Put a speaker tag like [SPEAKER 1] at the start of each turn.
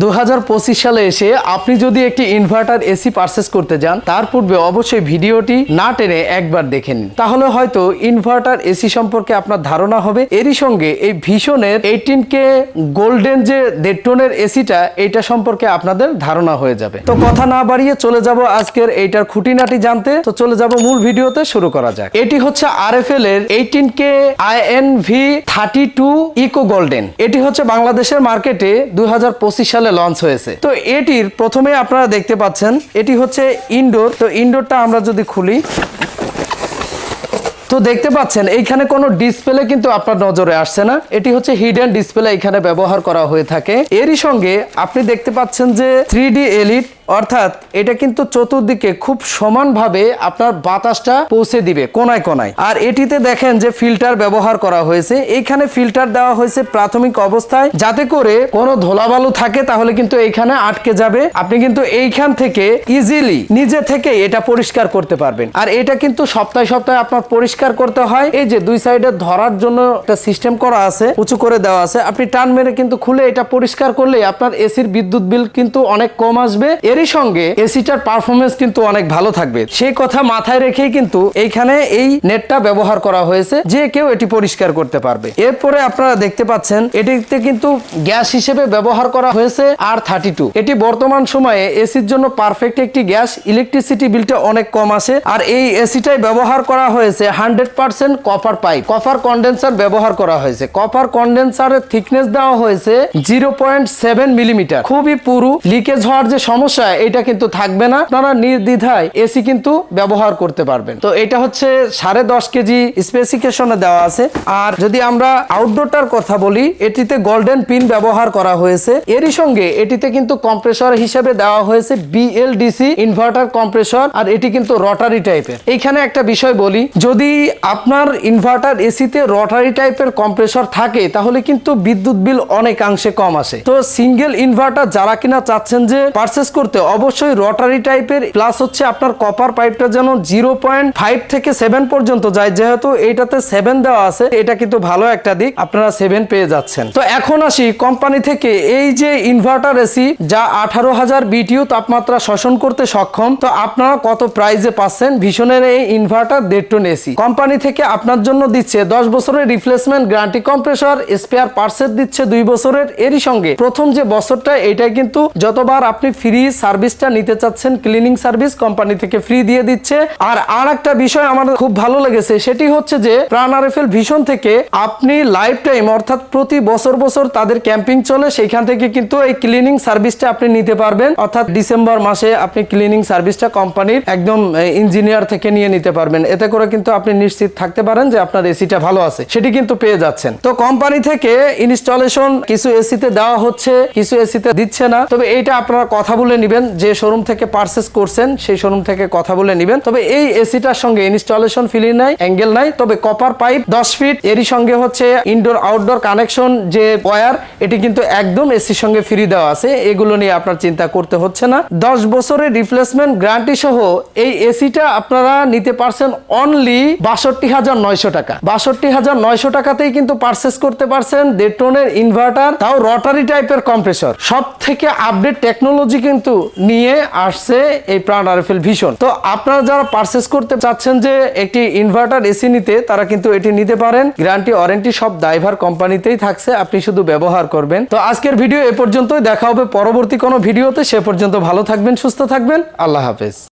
[SPEAKER 1] দুই হাজার পঁচিশ সালে এসে আপনি যদি একটি ইনভার্টার এসি পারচেস করতে যান, তার পূর্বে অবশ্যই ভিডিওটি না টেনে একবার দেখে নিন। তাহলে হয়তো ইনভার্টার এসি সম্পর্কে আপনার ধারণা হবে। এরই সঙ্গে এই ভীষণের এইটিন কে গোল্ডেন যে দেড় টনের এসিটা এটা সম্পর্কে আপনাদের ধারণা হয়ে যাবে। তো কথা না বাড়িয়ে চলে যাব আজকের এইটার খুঁটিনাটি জানতে। তো চলে যাব মূল ভিডিওতে, শুরু করা যাক। এটি হচ্ছে আর এফ এল এর eighteen K I N V thirty two eco golden এটি হচ্ছে বাংলাদেশের মার্কেটে দুই হাজার পঁচিশ সালে লঞ্চ হয়েছে। তো এটির প্রথমে আপনারা দেখতে পাচ্ছেন, এটি হচ্ছে ইনডোর। তো ইনডোরটা আমরা যদি খুলি, তো দেখতে পাচ্ছেন, এইখানে কোনো ডিসপ্লে কিন্তু আপনার নজরে আসছে না। এটি হচ্ছে হিডেন ডিসপ্লে এখানে ব্যবহার করা হয়ে থাকে। এরই সঙ্গে আপনি দেখতে পাচ্ছেন যে থ্রি ডি এলিট অর্থাৎ এটা কিন্তু চতুর্দিকে খুব সমানভাবে আপনার বাতাসটা পৌঁছে দিবে কোনায় কোনায়। আর এটিতে দেখেন যে ফিল্টার ব্যবহার করা হয়েছে। এইখানে ফিল্টার দেওয়া হয়েছে প্রাথমিক অবস্থায়। যাতে করে কোনো ধোলাবালু থাকে তাহলে কিন্তু এইখানে আটকে যাবে। আপনি কিন্তু এইখান থেকে ইজিলি নিজে থেকে এটা পরিষ্কার করতে পারবেন। আর এটা কিন্তু সপ্তাহে সপ্তাহে আপনার পরিষ্কার করতে হয়। এই যে দুই সাইডে ধরার জন্য একটা সিস্টেম করা আছে, উঁচু করে দেওয়া আছে। আপনি টান মেরে কিন্তু খুলে এটা পরিষ্কার করলে আপনার এসির বিদ্যুৎ বিল কিন্তু অনেক কম আসবে। এরই সঙ্গে এসিটার পারফরমেন্স কিন্তু অনেক ভালো থাকবে। সেই কথা মাথায় রেখেই কিন্তু এইখানে এই নেটটা ব্যবহার করা হয়েছে, যে কেউ এটি পরিষ্কার করতে পারবে। এরপরে আপনারা দেখতে পাচ্ছেন, এটিতে কিন্তু গ্যাস হিসেবে ব্যবহার করা হয়েছে আর থার্টি টু এটি বর্তমান সময়ে এসির জন্য পারফেক্ট একটি গ্যাস ইলেকট্রিসিটি বিলটা অনেক কম আসে আর এই এসিটাই ব্যবহার করা হয়েছে hundred percent copper pipe copper condenser ব্যবহার করা হয়েছে। কপার কন্ডেন্সারের থিকনেস দেওয়া হয়েছে জিরো পয়েন্ট সেভেন মিলিমিটার খুবই পুরু লিকেজ হওয়ার যে সমস্যা এটা কিন্তু থাকবে না। আপনারা নির্দ্বিধায় এসি কিন্তু ব্যবহার করতে পারবেন। তো এটা হচ্ছে সাড়ে দশ কেজি স্পেসিফিকেশনে দেওয়া আছে। আর যদি আমরা আউটডোরটার কথা বলি, এটিতে গোল্ডেন পিন ব্যবহার করা হয়েছে। এরই সঙ্গে এটিতে কিন্তু কম্প্রেসর হিসেবে দেওয়া হয়েছে বিএলডিসি ইনভার্টার কম্প্রেসর আর এটি কিন্তু রটারি টাইপের এইখানে একটা বিষয় বলি, যদি আপনার ইনভার্টার এসিতে রটারি টাইপের কম্প্রেসর থাকে, তাহলে কিন্তু বিদ্যুৎ বিল অনেকাংশে কম আসে। তো সিঙ্গেল ইনভার্টার যারা কিনা চাচ্ছেন যে পারচেস করতে অবশ্যই রটারি টাইপের প্লাস হচ্ছে আপনার কপার পাইপটা যেন জিরো পয়েন্ট ফাইভ থেকে সেভেন পর্যন্ত যায়। যেহেতু এইটাতে সেভেন দেওয়া আছে, এটা কিন্তু ভালো একটা দিক, আপনারা সেভেন পেয়ে যাচ্ছেন। তো এখন আসি কোম্পানি থেকে, এই যে ইনভার্টার এসি যা আঠারো হাজার বিটিউ তাপমাত্রা শোষণ করতে সক্ষম, তো আপনারা কত প্রাইজে পাচ্ছেন? ভীষণের এই ইনভার্টার দেড় টন এসি কোম্পানি থেকে আপনার জন্য দিচ্ছে দশ বছরের replacement guarantee compressor spare parcel দিচ্ছে দুই বছরের এরই সঙ্গে। প্রথম যে বছরটা, এটাই কিন্তু যতবার আপনি ফ্রি সার্ভিসটা নিতে চাচ্ছেন ক্লিনিং সার্ভিস কোম্পানি থেকে ফ্রি দিয়ে দিচ্ছে। আর আর একটা বিষয় আমার খুব ভালো লেগেছে, সেটি হচ্ছে যে প্রাণ আরএফএল ভীষণ থেকে আপনি লাইফ টাইম অর্থাৎ প্রতি বছর বছর তাদের ক্যাম্পিং চলে, সেইখান থেকে কিন্তু এই ক্লিনিং সার্ভিসটা আপনি নিতে পারবেন। অর্থাৎ ডিসেম্বর মাসে আপনি ক্লিনিং সার্ভিসটা কোম্পানির একদম ইঞ্জিনিয়ার থেকে নিয়ে নিতে পারবেন। এতে করে কিন্তু আপনি নিশ্চিত থাকতে পারেন যে আপনার এসিটা ভালো আছে, সেটি কিন্তু পেয়ে যাচ্ছেন। তো কোম্পানি থেকে ইনস্টলেশন কিছু এসিতে দেওয়া হচ্ছে, কিছু এসিতে দিচ্ছে না। তবে এইটা আপনারা কথা বলে নেবেন, যে শোরুম থেকে পারচেস করছেন, সেই শোরুম থেকে কথা বলে নেবেন। তবে এই এসিটার সঙ্গে ইনস্টলেশন ফিলি নাই অ্যাঙ্গেল নাই, তবে কপার পাইপ দশ ফিট এরই সঙ্গে হচ্ছে ইনডোর আউটডোর কানেকশন যে ওয়্যার এটি কিন্তু একদম এসির সঙ্গে ফ্রি দেওয়া আছে। এগুলো নিয়ে আপনার চিন্তা করতে হচ্ছে না। দশ বছরের রিপ্লেসমেন্ট গ্যারান্টি সহ এই এসিটা আপনারা নিতে পারছেন অনলি বাষট্টি হাজার নয়শো টাকা। বাষট্টি হাজার নয়শো টাকাতেই কিন্তু পারচেস করতে পারছেন দেড় টনের ইনভার্টার তাও রটারি টাইপের কম্প্রেসর সব থেকে আপডেট টেকনোলজি কিন্তু নিয়ে আসছে এই প্রাণ আরএফএল ভীষণ। তো আপনারা যারা পারচেস করতে চাচ্ছেন যে একটি ইনভার্টার এসি নিতে, তারা কিন্তু এটি নিতে পারেন। গ্যারান্টি ওয়ারেন্টি সব ড্রাইভার কোম্পানিতেই থাকছে, আপনি শুধু ব্যবহার করবেন। তো আজকের ভিডিও এ পর্যন্তই, দেখা হবে পরবর্তী কোনো ভিডিওতে সে পর্যন্ত ভালো থাকবেন, সুস্থ থাকবেন। আল্লাহ হাফেজ।